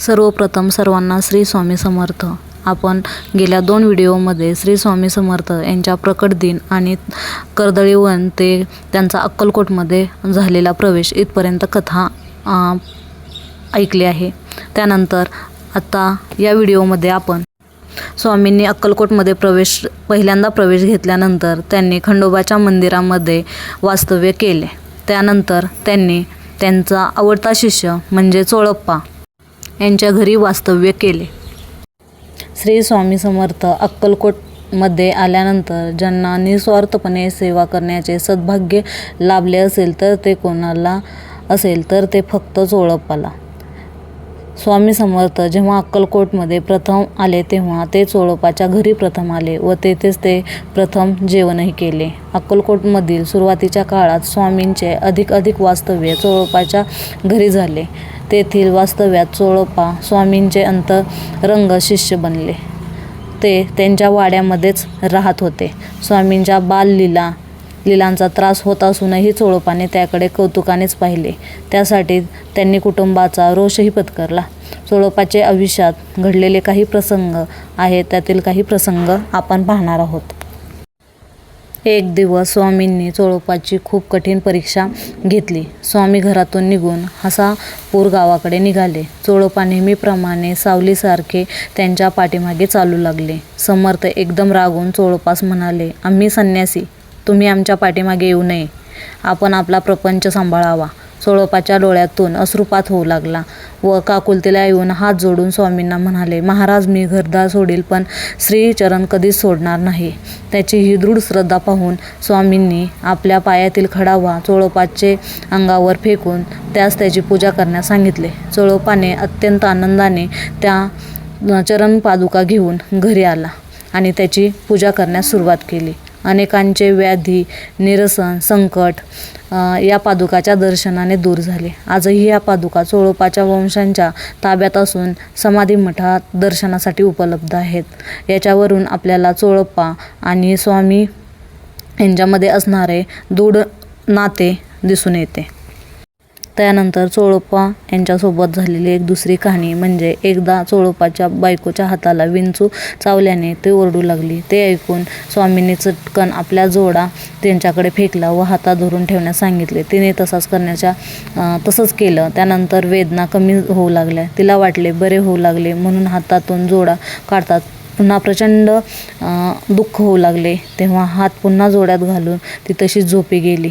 सर्वप्रथम सर्वांना श्री स्वामी समर्थ. आपण गेल्या दोन व्हिडिओमध्ये श्री स्वामी समर्थ यांच्या प्रकट दिन आणि कर्दळीवन ते त्यांचा अक्कलकोटमध्ये झालेला प्रवेश इथपर्यंत कथा ऐकली आहे. त्यानंतर आता या व्हिडिओमध्ये आपण स्वामींनी अक्कलकोटमध्ये प्रवेश पहिल्यांदा प्रवेश घेतल्यानंतर त्यांनी खंडोबाच्या मंदिरामध्ये वास्तव्य केले. त्यानंतर त्यांनी त्यांचा आवडता शिष्य म्हणजे चोळप्पा यांच्या घरी वास्तव्य केले. श्री स्वामी समर्थ अक्कलकोटमध्ये आल्यानंतर ज्यांना निस्वार्थपणे सेवा करण्याचे सद्भाग्य लाभले असेल तर ते कोणाला असेल तर ते फक्त चोळप्पाला. स्वामी समर्थ जेव्हा अक्कलकोटमध्ये प्रथम आले तेव्हा ते चोळपाच्या घरी प्रथम आले व तेथेच ते प्रथम जेवणही केले. अक्कलकोटमधील सुरुवातीच्या काळात स्वामींचे अधिक अधिक वास्तव्य चोळपाच्या घरी झाले. तेथील वास्तव्यात चोळोपा स्वामींचे अंतरंग शिष्य बनले. ते त्यांच्या वाड्यामध्येच राहत होते. स्वामींच्या बाललीला लिलांचा त्रास होत असूनही चोळोपाने त्याकडे कौतुकानेच पाहिले. त्यासाठी त्यांनी कुटुंबाचा रोषही पत्करला. चोळोपाचे आयुष्यात घडलेले काही प्रसंग आहेत त्यातील काही प्रसंग आपण पाहणार आहोत. एक दिवस स्वामींनी चोळपाची खूप कठीण परीक्षा घेतली. स्वामी घरातून निघून हसापूर गावाकडे निघाले. चोळोपा नेहमीप्रमाणे सावलीसारखे त्यांच्या पाठीमागे चालू लागले. समर्थ एकदम रागून चोळोपास म्हणाले आम्ही संन्यासी. तुम्ही आमच्या पाठीमागे येऊ नये. आपण आपला प्रपंच सांभाळावा. सोळोपाच्या डोळ्यातून अश्रुपात होऊ लागला. व काकुलतीला येऊन हात जोडून स्वामींना म्हणाले महाराज मी घरदार सोडील पण श्रीचरण कधीच सोडणार नाही. त्याची ही दृढ श्रद्धा पाहून स्वामींनी आपल्या पायातील खडावा चोळोपाचे अंगावर फेकून त्यास त्याची पूजा करण्यास सांगितले. चोळोपाने अत्यंत आनंदाने त्या चरण पादुका घेऊन घरी आला आणि त्याची पूजा करण्यास सुरुवात केली. अनेकांचे व्याधी निरसन संकट या पादुकाच्या दर्शनाने दूर झाले. आजही या पादुका चोळपाच्या वंशांच्या ताब्यात असून समाधी मठात दर्शनासाठी उपलब्ध आहेत. याच्यावरून आपल्याला चोळप्पा आणि स्वामी यांच्यामध्ये असणारे दृढ नाते दिसून येते. त्यानंतर चोळोपा यांच्यासोबत झालेली एक दुसरी कहाणी म्हणजे एकदा चोळोपाच्या बायकोच्या हाताला विंचू चावल्याने ते ओरडू लागली. ते ऐकून स्वामींनी चटकन आपल्या जोडा त्यांच्याकडे फेकला व हातात धरून ठेवण्यास सांगितले. तिने तसाच करण्याच्या तसंच केलं. त्यानंतर वेदना कमी होऊ लागल्या. तिला वाटले बरे होऊ लागले. म्हणून हातातून जोडा काढतात. पुन्हा प्रचंड दुःख होऊ लागले. तेव्हा हात पुन्हा जोड्यात घालून ती तशीच झोपी गेली.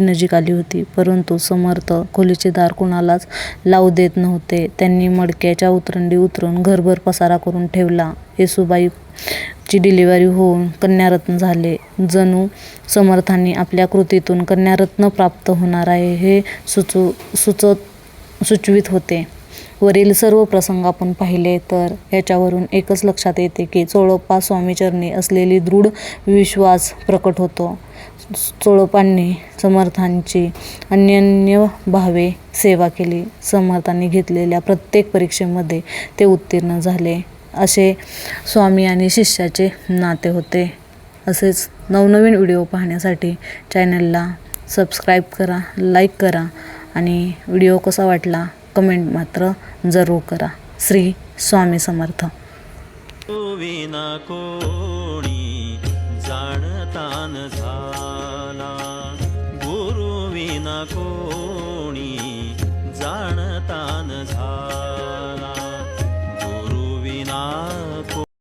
नजीक आली होती. परंतु समर्थ खोलीचे दार कुणालाच लावू देत नव्हते. त्यांनी मडक्याच्या उतरंडी उतरून घरभर पसारा करून ठेवला. येसुबाईची डिलिव्हरी होऊन कन्यारत्न झाले. जणू समर्थांनी आपल्या कृतीतून कन्यारत्न प्राप्त होणार आहे हे सुचू सुचत सुचवित होते. वरील सर्व प्रसंग आपण पाहिले तर याच्यावरून एकच लक्षात येते की चोळप्पा स्वामीचरणी असलेली दृढ विश्वास प्रकट होतो. चोळपांनी समर्थांची अन्यन्य भावे सेवा केली. समर्थांनी घेतलेल्या प्रत्येक परीक्षेमध्ये ते उत्तीर्ण झाले. असे स्वामी आणि शिष्याचे नाते होते. असेच नवनवीन व्हिडिओ पाहण्यासाठी चॅनलला सबस्क्राईब करा लाईक करा आणि व्हिडिओ कसा वाटला कमेंट मात्र जरूर करा. श्री स्वामी समर्थ. विना कोणी जाणतान झाला. गुरु विना कोणी